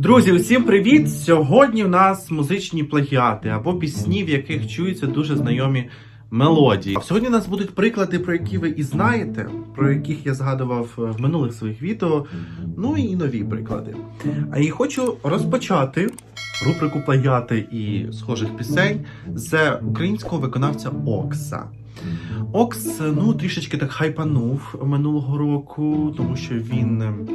Друзі, усім привіт! Сьогодні в нас музичні плагіати або пісні, в яких чуються дуже знайомі мелодії. Сьогодні у нас будуть приклади, про які ви і знаєте, про яких я згадував в минулих своїх відео. Ну і нові приклади. А і хочу розпочати рубрику плагіати і схожих пісень з українського виконавця Окса. Окс ну трішечки так хайпанув минулого року, тому що він ем,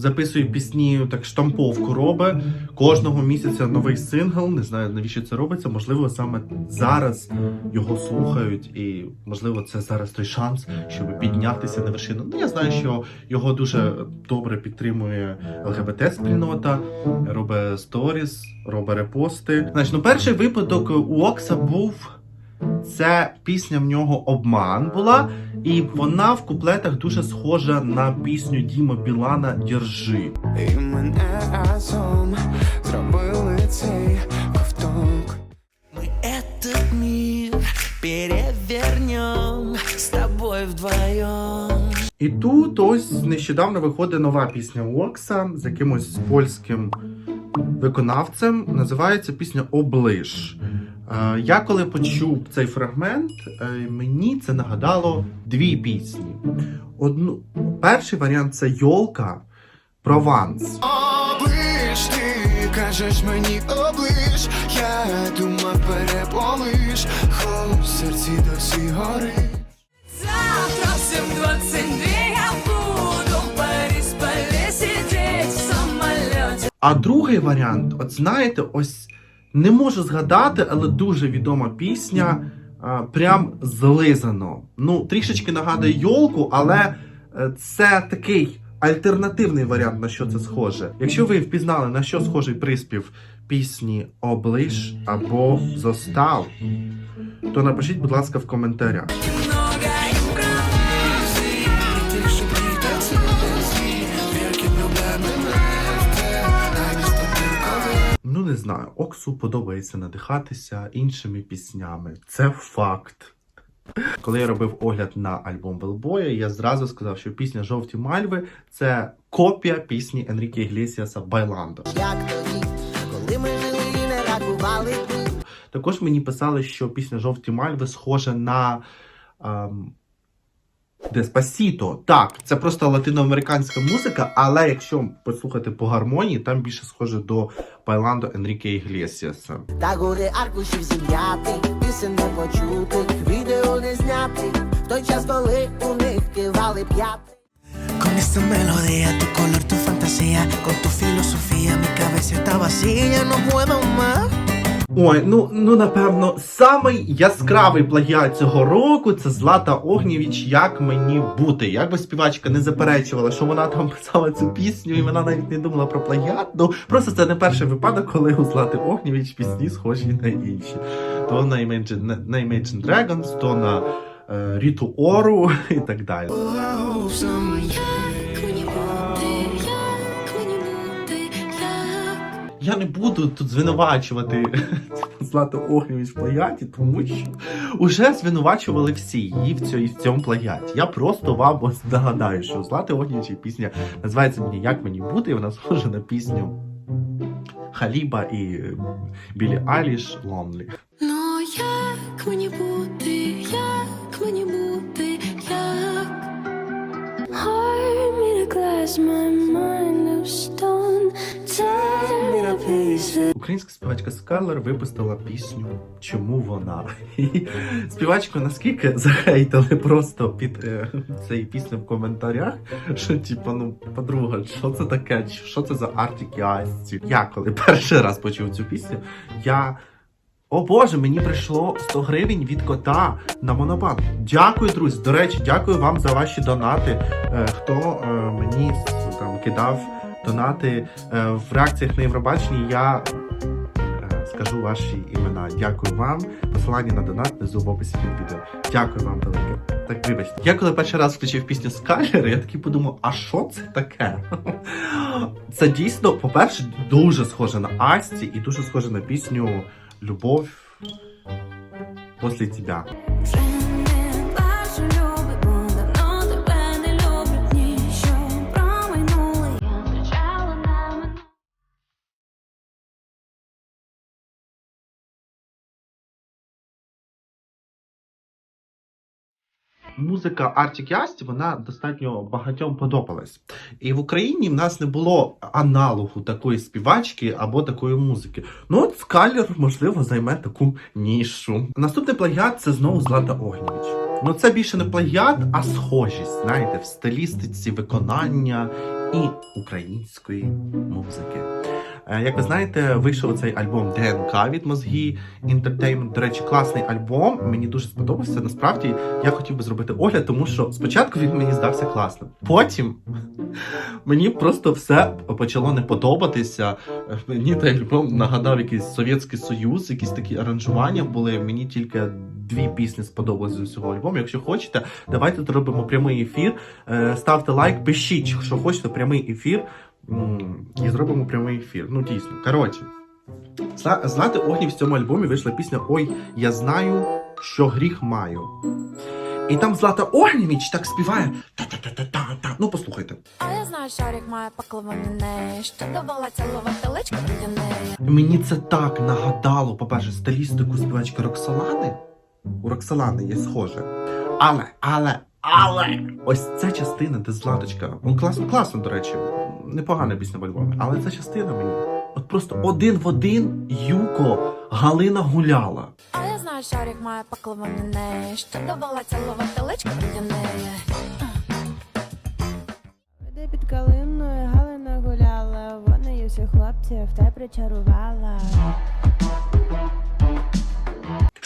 записує пісні, так штамповку робить. Кожного місяця новий сингл. Не знаю навіщо це робиться. Можливо, саме зараз його слухають, і можливо, це зараз той шанс, щоб піднятися на вершину. Ну я знаю, що його дуже добре підтримує ЛГБТ спільнота, робить сторіс, робить репости. Значить, ну перший випадок у Окса був. Це пісня в нього обман була, і вона в куплетах дуже схожа на пісню Діма Білана Держи. І мене разом зробили цей ковток. Мы этот мир перевернем с тобой вдвоем. І тут ось нещодавно виходить нова пісня Окса з якимось польським виконавцем. Називається пісня Оближ. Е, Я коли почув цей фрагмент, е, мені це нагадало дві пісні. Одну перший варіант це Йолка Прованс. Оближ, ти кажеш мені оближ, я думав переполиш, хо в серці досі горить. Завтра в 7.22 я буду в самолете. А другий варіант, от знаєте, ось не можу згадати, але дуже відома пісня. Прям злизано. Ну, трішечки нагадує йолку, але е, це такий альтернативний варіант, на що це схоже. Якщо ви впізнали, на що схожий приспів пісні Оближ або Зостав, то напишіть, будь ласка, в коментарях. Знаю, Оксу подобається надихатися іншими піснями. Це факт. Коли я робив огляд на альбом Велбоя, я зразу сказав, що пісня Жовті Мальви це копія пісні Енріке Іглесіаса Байландо. Як тоді, коли ми жили і не рахували. Також мені писали, що пісня Жовті Мальви схожа на ем, Деспасіто. Так, це просто латиноамериканська музика, але якщо послухати по гармонії, там більше схоже до Байландо Енріке Іглесіаса. Та гори аркушів зім'яти, пісень не почути, відео не зняти. В той час, коли у них кивали п'яти. Con esta melodía, tu color, tu fantasía, con tu filosofía, mi cabeza está vacía, no puedo más. Ой, ну ну напевно, самий яскравий плагіат цього року це Злата Огнєвіч Як мені бути. Як би співачка не заперечувала, що вона там писала цю пісню, і вона навіть не думала про плагіат. Ну просто це не перший випадок, коли у Злати Огнєвіч пісні схожі на інші. То на Imagine, на Imagine Dragons, то на е, Ріту Ору і так далі. Я не буду тут звинувачувати Злату Огнєвіч в плагіаті, тому що уже звинувачували всі її в цьому, в цьому плагіаті. Я просто вам ось нагадаю, що Злати Огнєвіч пісня називається мені Як мені бути, і вона схожа на пісню Халіба і Білі Айліш Lonely. Ну як мені бути, Українська співачка Скарлер випустила пісню Чому вона? І співачку наскільки захейтили просто під е, цією пісню в коментарях, що типу, ну, подруга, що це таке? Що це за Arctic Асті? Я коли перший раз почув цю пісню, я. О Боже, мені прийшло 100 гривень від кота на монобанк. Дякую, друзі. До речі, дякую вам за ваші донати. Е, хто е, мені там кидав донати е, в реакціях на Євробаченні, я скажу ваші імена. Дякую вам. Посилання на донат внизу в описі під відео. Дякую вам велике. Так, вибачте. Я коли перший раз включив пісню Скайлер, я такий подумав, а що це таке? Це дійсно, по-перше, дуже схоже на Асті і дуже схоже на пісню Любов після тебе. Музика Arctic Asti, вона достатньо багатьом подобалась. І в Україні в нас не було аналогу такої співачки або такої музики. Ну от Скалер, можливо, займе таку нішу. Наступний плагіат це знову Злата Огнєвіч. Ну це більше не плагіат, а схожість, знаєте, в стилістиці виконання і української музики. Е, Як ви знаєте, вийшов цей альбом ДНК від мозгі Entertainment. До речі, класний альбом. Мені дуже сподобався. Насправді я хотів би зробити огляд, тому що спочатку він мені здався класним. Потім мені просто все почало не подобатися. Мені той альбом нагадав якийсь Совєтський Союз, якісь такі аранжування були. Мені тільки дві пісні сподобалися з усього альбому. Якщо хочете, давайте зробимо прямий ефір. Е, Ставте лайк, пишіть, що хочете прямий ефір. І зробимо прямий ефір. Ну, дійсно. Коротше, Зла- Злати Огні в цьому альбомі вийшла пісня Ой, я знаю, що гріх маю. І там Злата Огнєвіч так співає. Та-та-та-та-та. Ну, послухайте. А я знаю, шарик має неї, що давала цілувати личко для неї. Мені це так нагадало, по-перше, стилістику співачки Роксолани. У Роксолани є схоже. Але, але, але! Ось ця частина, де Златочка. Ну, класно, класно, до речі. Непогана пісня в альбомі. Але ця частина мені. От просто один в один Юко Галина гуляла. А я знаю, шарик має паклований неї, що давала цілувати личко для неї. Де під калиною Галина гуляла, вона її всіх хлопців та причарувала.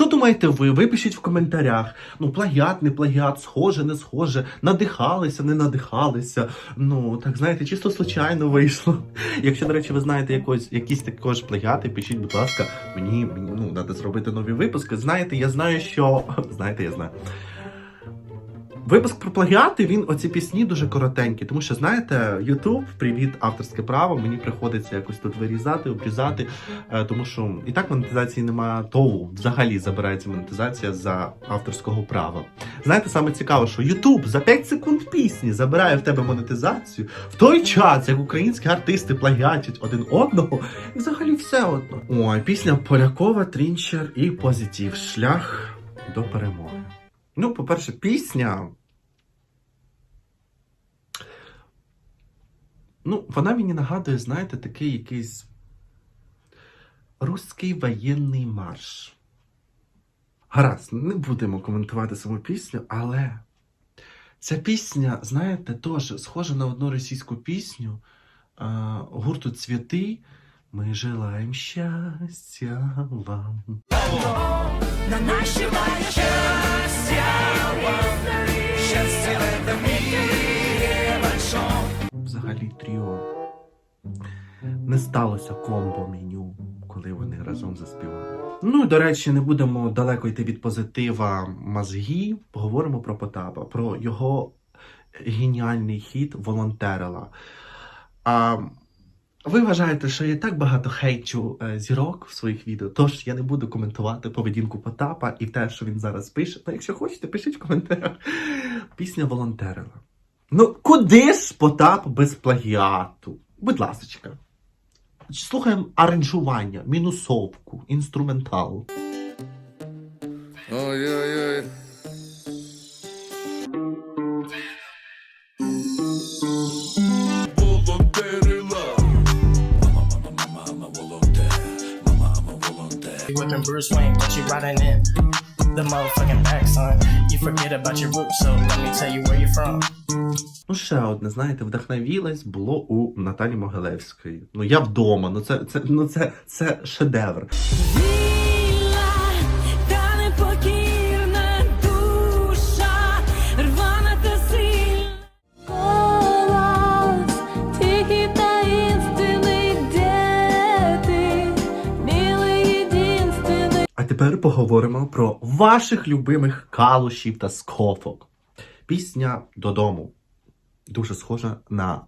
Що думаєте ви? Ви пишіть в коментарях. Ну, плагіат, не плагіат, схоже, не схоже, надихалися, не надихалися. Ну, так знаєте, чисто случайно вийшло. Якщо, до речі, ви знаєте якось, якісь також плагіати, пишіть, будь ласка, мені, мені ну, треба зробити нові випуски. Знаєте, я знаю, що. Знаєте, я знаю. Випуск про плагіати, він оці пісні дуже коротенькі, тому що знаєте, YouTube, привіт, авторське право, мені приходиться якось тут вирізати, обрізати, е, тому що і так монетизації немає, то взагалі забирається монетизація за авторського права. Знаєте, саме цікаво, що YouTube за 5 секунд пісні забирає в тебе монетизацію в той час, як українські артисти плагіатять один одного, і взагалі все одно. Ой, пісня Полякова, Трінчер і Позитив. Шлях до перемоги. Ну, по-перше, пісня. Ну, вона мені нагадує, знаєте, такий якийсь руський воєнний марш. Гаразд, не будемо коментувати саму пісню, але ця пісня, знаєте, теж схожа на одну російську пісню гурту Цвіти. Ми желаємо щастя вам. Взагалі тріо не сталося комбо меню, коли вони разом заспівали. Ну і до речі, не будемо далеко йти від позитива мозгі. Поговоримо про Потапа, про його геніальний хіт волонтерила. А, ви вважаєте, що я так багато хейчу е, зірок в своїх відео, тож я не буду коментувати поведінку Потапа і те, що він зараз пише. Та якщо хочете, пишіть в коментарях. Пісня волонтерила. Ну, куди ж Потап без плагіату? Будь ласочка. Слухаємо аранжування, мінусовку, інструментал. Bruce Wayne, but you riding in the motherfucking back, son. You forget about your roots, so let me tell you where you're from. Ну, ще одне, знаєте, вдохновілась було у Наталі Могилевської. Ну, я вдома, ну це, це, ну це, це шедевр. Тепер поговоримо про ваших любимих калушів та скофок. Пісня додому дуже схожа на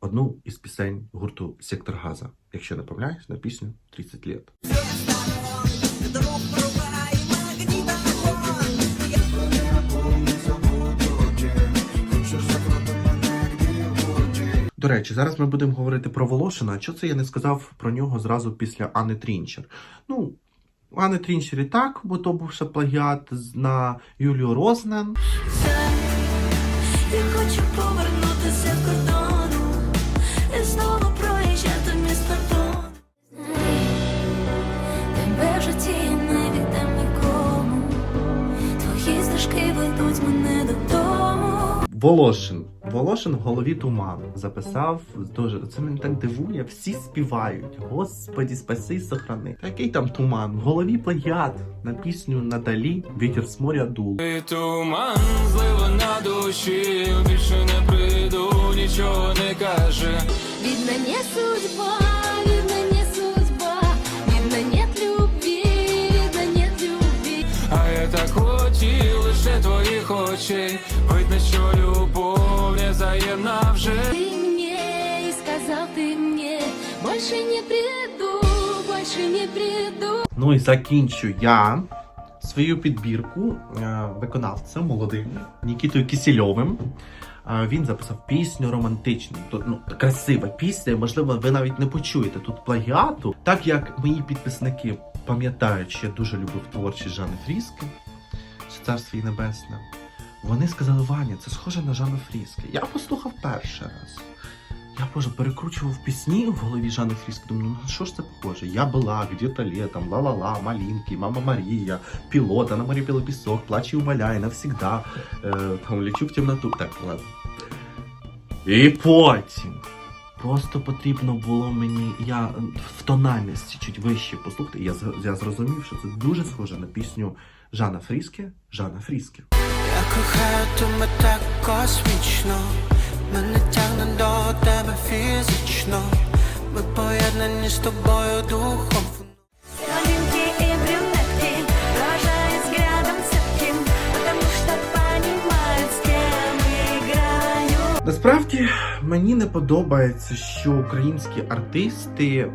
одну із пісень гурту Сектор Газа. Якщо не помиляюсь, на пісню 30 лет. До речі, зараз ми будемо говорити про Волошина. Що це я не сказав про нього зразу після Анни Трінчер? Ну, У не Трінчері так, бо то був ще плагіат на Юлію Рознен. Я хочу повернутися Волошин. Волошин в голові туман записав дуже. Це мене так дивує. Всі співають. Господі, спаси і сохрани. Який там туман? В голові плагіат на пісню Наталі Вітер з моря дул. І туман злива на душі, більше не прийду, нічого не каже. Видно, не судьба, очей. Видно, що любов не взаємна вже. Ты мне и сказал ты мне, больше не приду, больше не приду. Ну і закінчу я свою підбірку е, виконавцем молодим Нікітою Кісільовим. Е, Він записав пісню романтичну, ну, красива пісня, можливо, ви навіть не почуєте тут плагіату, так як мої підписники пам'ятають, що я дуже любив творчість Жани Фріски, що царство їй небесне. Вони сказали, Ваня, це схоже на Жанну Фріске. Я послухав перший раз. Я боже, перекручував пісні в голові Жанни Фріски. Думаю, ну що ж це похоже? Я була, где-то летом, ла-ла-ла, малинки, мама Марія, пілота, на морі білий пісок, плаче і умоляй, навсігда, е, там лечу в темноту. Так, ладно. І потім. Просто потрібно було мені, я е, в тональності чуть вище послухати. Я, я зрозумів, що це дуже схоже на пісню Жана Фріске, Жана Фріске. Кохаю тебе так космічно, мене тягне до тебе фізично. Ми поєднані з тобою духом. Насправді мені не подобається, що українські артисти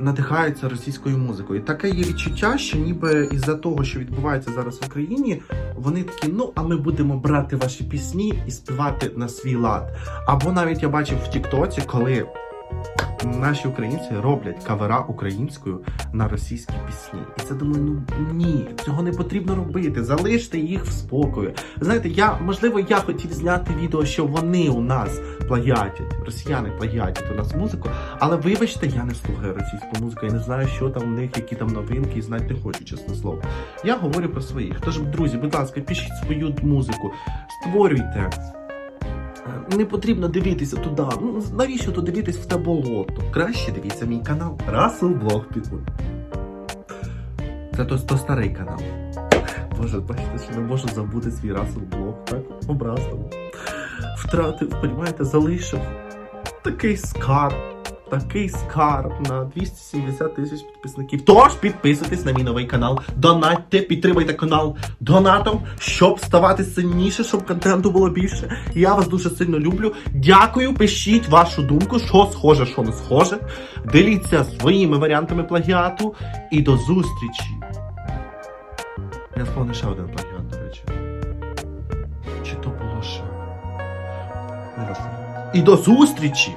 надихаються російською музикою. Таке є відчуття, що ніби із-за того, що відбувається зараз в Україні, вони такі, ну а ми будемо брати ваші пісні і співати на свій лад. Або навіть я бачив в Тіктоці, коли наші українці роблять кавера українською на російські пісні. І це думаю, ну ні, цього не потрібно робити. Залиште їх в спокої. Знаєте, я можливо я хотів зняти відео, що вони у нас плагіатять, росіяни плагіатять у нас музику, але вибачте, я не слухаю російську музику, я не знаю, що там у них, які там новинки, і знати не хочу, чесне слово. Я говорю про своїх. Тож, друзі, будь ласка, пишіть свою музику, створюйте. Не потрібно дивитися туди. Ну навіщо тут дивитись в те болото? Краще дивіться мій канал. Расел Блог підводь. Це то, то старий канал. Боже, бачите, що не можу забути свій Расел Блог. Так образливо. Втратив, понімаєте, залишив такий скарб. Такий скарб на 270 тисяч підписників. Тож підписуйтесь на мій новий канал, донатьте, підтримайте канал донатом, щоб ставати сильніше, щоб контенту було більше. Я вас дуже сильно люблю. Дякую, пишіть вашу думку, що схоже, що не схоже. Діліться своїми варіантами плагіату. І до зустрічі. Я сповнив ще один плагіат, до речі. Чи то було ще? Не. І до зустрічі!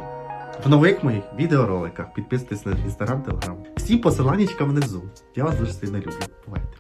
В нових моїх відеороликах підписуйтесь на інстаграм, телеграм. Всі посиланнячка внизу. Я вас дуже сильно люблю. Бувайте.